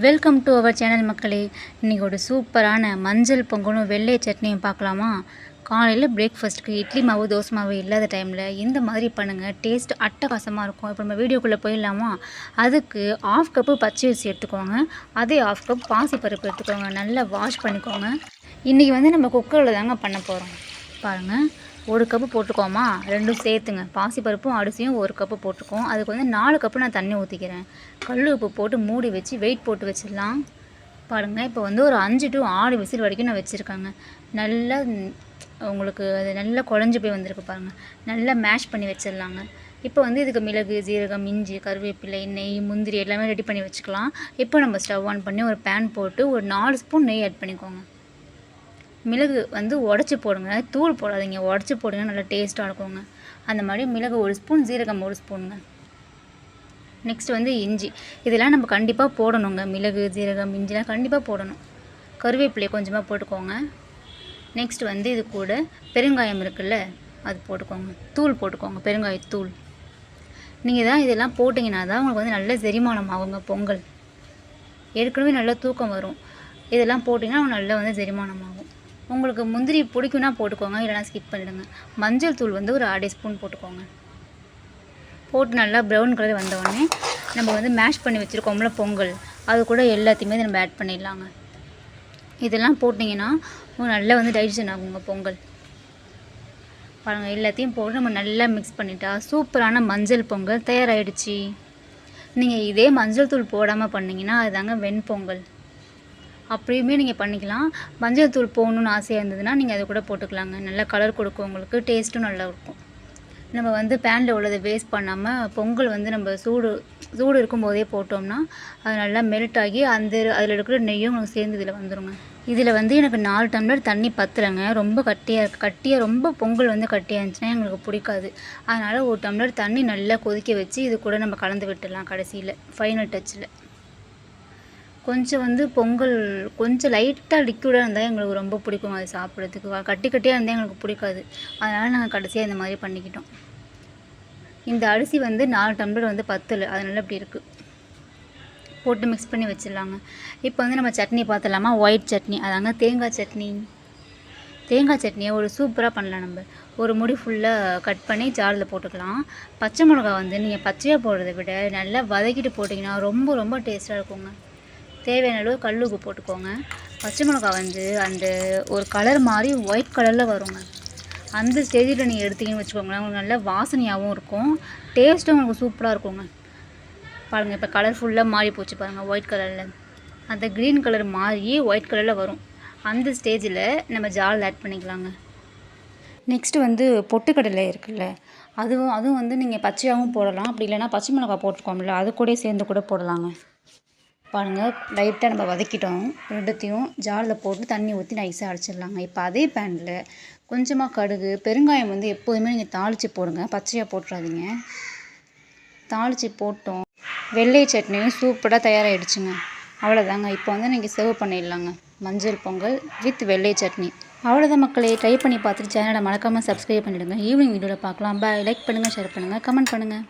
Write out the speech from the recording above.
Welcome to our channel மக்களே. இன்றைக்கி ஒரு சூப்பரான மஞ்சள் பொங்கலும் வெள்ளை சட்னியும் பார்க்கலாமா? காலையில் பிரேக்ஃபாஸ்ட்டுக்கு இட்லி மாவு தோசை மாவு இல்லாத டைமில் இந்த மாதிரி பண்ணுங்கள் டேஸ்ட் அட்டகாசமாக இருக்கும். இப்போ நம்ம வீடியோக்குள்ளே போயிடலாமா? அதுக்கு ஆஃப் கப்பு பச்சை அரிசி எடுத்துக்கோங்க. அதே ஆஃப் கப் பாசிப்பருப்பு எடுத்துக்கோங்க. நல்லா வாஷ் பண்ணிக்கோங்க. இன்றைக்கி வந்து நம்ம குக்கரில் தாங்க பண்ண போகிறோம் பாருங்கள் ஒரு கப்பு போட்டுக்கோமா? ரெண்டும் சேர்த்துங்க. பாசிப்பருப்பும் அரிசியும் ஒரு கப்பு போட்டுக்கோம். அதுக்கு வந்து நாலு கப்பு நான் தண்ணி ஊற்றிக்கிறேன் கல் உப்பு போட்டு மூடி வச்சு வெயிட் போட்டு வச்சிடலாம். பாருங்கள் இப்போ வந்து ஒரு அஞ்சு டு ஆறு விசில் வரைக்கும் நான் வச்சுருக்கேங்க. நல்லா உங்களுக்கு அது நல்லா குழஞ்சி போய் வந்திருக்கு பாருங்கள் நல்லா மேஷ் பண்ணி வச்சிடலாங்க. இப்போ வந்து இதுக்கு மிளகு ஜீரகம் இஞ்சி கருவேப்பிலை நெய் முந்திரி எல்லாமே ரெடி பண்ணி வச்சுக்கலாம். இப்போ நம்ம ஸ்டவ் ஆன் பண்ணி ஒரு பேன் போட்டு ஒரு நாலு ஸ்பூன் நெய் ஆட் பண்ணிக்கோங்க. மிளகு வந்து உடச்சி போடுங்க. தூள் போடாதீங்க. உடச்சி போடுங்க. நல்லா டேஸ்ட்டாக இருக்குங்க. அந்த மாதிரி மிளகு ஒரு ஸ்பூன் ஜீரகம் ஒரு ஸ்பூனுங்க நெக்ஸ்ட் வந்து இஞ்சி. இதெல்லாம் நம்ம கண்டிப்பாக போடணுங்க. மிளகு ஜீரகம் இஞ்சிலாம் கண்டிப்பாக போடணும். கருவேப்பிலையை கொஞ்சமாக போட்டுக்கோங்க. நெக்ஸ்ட் வந்து இது கூட பெருங்காயம் இருக்குல்ல அது போட்டுக்கோங்க. தூள் போட்டுக்கோங்க. பெருங்காயத்தூள் நீங்கள் தான் இதெல்லாம் போட்டிங்கன்னா தான் உங்களுக்கு வந்து நல்ல செரிமானம் ஆகுங்க பொங்கல். ஏற்கனவே நல்லா தூக்கம் வரும். இதெல்லாம் போட்டிங்கன்னா நல்லா வந்து செரிமானம் ஆகும். உங்களுக்கு முந்திரி பிடிக்குன்னா போட்டுக்கோங்க இல்லைனா ஸ்கிப் பண்ணிடுங்க. மஞ்சள் தூள் வந்து ஒரு அரை ஸ்பூன் போட்டுக்கோங்க. போட்டு நல்லா ப்ரௌன் கலர் வந்தோடனே நம்ம வந்து மேஷ் பண்ணி வச்சுருக்கோம்ல பொங்கல் அது கூட எல்லாத்தையுமே நம்ம ஆட் பண்ணிடலாங்க. இதெல்லாம் போட்டிங்கன்னா நல்லா வந்து டைஜஷன் ஆகுங்க பொங்கல். பாருங்கள் எல்லாத்தையும் போட்டு நம்ம நல்லா மிக்ஸ் பண்ணிட்டா சூப்பரான மஞ்சள் பொங்கல் தயாராகிடுச்சு நீங்கள் இதே மஞ்சள் தூள் போடாமல் பண்ணிங்கன்னா அதுதாங்க வெண்பொங்கல் அப்படியுமே நீங்கள் பண்ணிக்கலாம். மஞ்சள்தூள் போகணுன்னு ஆசையாக இருந்ததுன்னா நீங்கள் அதை கூட போட்டுக்கலாங்க. நல்லா கலர் கொடுக்கும் உங்களுக்கு டேஸ்ட்டும் நல்லா இருக்கும். நம்ம வந்து பேனில் உள்ளதை வேஸ்ட் பண்ணாமல் பொங்கல் வந்து நம்ம சூடு சூடு இருக்கும்போதே போட்டோம்னா அது நல்லா மெல்ட் ஆகி அந்த அதில் இருக்கிற நெய்யும் சேர்ந்து இதில் வந்துடுங்க இதில் வந்து எனக்கு நாலு டம்ளர் தண்ணி பத்தலைங்க ரொம்ப கட்டியாக இருக்குது கட்டியாக ரொம்ப பொங்கல் வந்து கட்டியாக இருந்துச்சுன்னா எங்களுக்கு பிடிக்காது. அதனால் ஒரு டம்ளர் தண்ணி நல்லா கொதிக்க வச்சு இது கூட நம்ம கலந்து விட்டுடலாம் கடைசியில் ஃபைனல் டச்சில் கொஞ்சம் வந்து பொங்கல் கொஞ்சம் லைட்டாக லிக்யூடாக இருந்தால் எங்களுக்கு ரொம்ப பிடிக்கும். அது சாப்பிட்றதுக்கு. கட்டி கட்டியாக இருந்தால் எங்களுக்கு பிடிக்காது. அதனால் நாங்கள் கடைசியாக இந்த மாதிரி பண்ணிக்கிட்டோம். இந்த அரிசி வந்து நாலு டம்ளர் வந்து பத்தலை. அதனால் இப்படி இருக்குது போட்டு மிக்ஸ் பண்ணி வச்சிடலாங்க. இப்போ வந்து நம்ம சட்னி பார்த்துலாமா ஒயிட் சட்னி. அதாங்க தேங்காய் சட்னி. தேங்காய் சட்னியை ஒரு சூப்பராக பண்ணலாம் நம்ம. ஒரு முடி ஃபுல்லாக கட் பண்ணி ஜாரில் போட்டுக்கலாம். பச்சை மிளகா வந்து நீங்கள் பச்சையாக போடுறத விட நல்லா வதக்கிட்டு போட்டிங்கன்னா ரொம்ப ரொம்ப டேஸ்ட்டாக இருக்குங்க. தேவையான அளவு கல் உப்பு போட்டுக்கோங்க. பச்சை மிளகா வந்து அந்த ஒரு கலர் மாதிரி ஒயிட் கலரில் வருங்க. அந்த ஸ்டேஜில் நீங்கள் எடுத்தீங்கன்னு வச்சுக்கோங்களேன் உங்களுக்கு நல்ல வாசனையாகவும் இருக்கும். டேஸ்ட்டும் உங்களுக்கு சூப்பராக இருக்குங்க. பாருங்கள் இப்போ கலர் ஃபுல்லாக மாறி போச்சு பாருங்கள் ஒயிட் கலரில் அந்த க்ரீன் கலர் மாறி ஒயிட் கலரில் வரும். அந்த ஸ்டேஜில் நம்ம ஜால் ஆட் பண்ணிக்கலாங்க. நெக்ஸ்ட்டு வந்து பொட்டுக்கடலை இருக்குல்ல அதுவும் அதுவும் வந்து நீங்கள் பச்சையாகவும் போடலாம். அப்படி இல்லைன்னா பச்சை மிளகாய் போட்டுக்கோம்ல அது கூட சேர்ந்து கூட போடலாங்க. பாருங்கள் லைட்டாக நம்ம வதக்கிட்டோம். ரெண்டுத்தையும் ஜாரில் போட்டு தண்ணி ஊற்றி நைஸாக அரைச்சிடலாங்க. இப்போ அதே பேனில் கொஞ்சமாக கடுகு பெருங்காயம் வந்து எப்போதுமே நீங்கள் தாளித்து போடுங்க. பச்சையாக போட்டுறாதீங்க. தாளித்து போட்டோம். வெள்ளை சட்னியும் சூப்பராக தயாராகிடுச்சுங்க அவ்வளோதாங்க இப்போ வந்து நீங்கள் சர்வ் பண்ணிடலாங்க. மஞ்சள் பொங்கல் வித் வெள்ளை சட்னி. அவ்வளோதான் மக்களே. ட்ரை பண்ணி பார்த்துட்டு சேனலை மறக்காமல் சப்ஸ்கிரைப் பண்ணிவிடுங்க ஈவினிங் வீடியோவில் பார்க்கலாம். பாய் லைக் பண்ணுங்கள் ஷேர் பண்ணுங்கள் கமெண்ட் பண்ணுங்கள்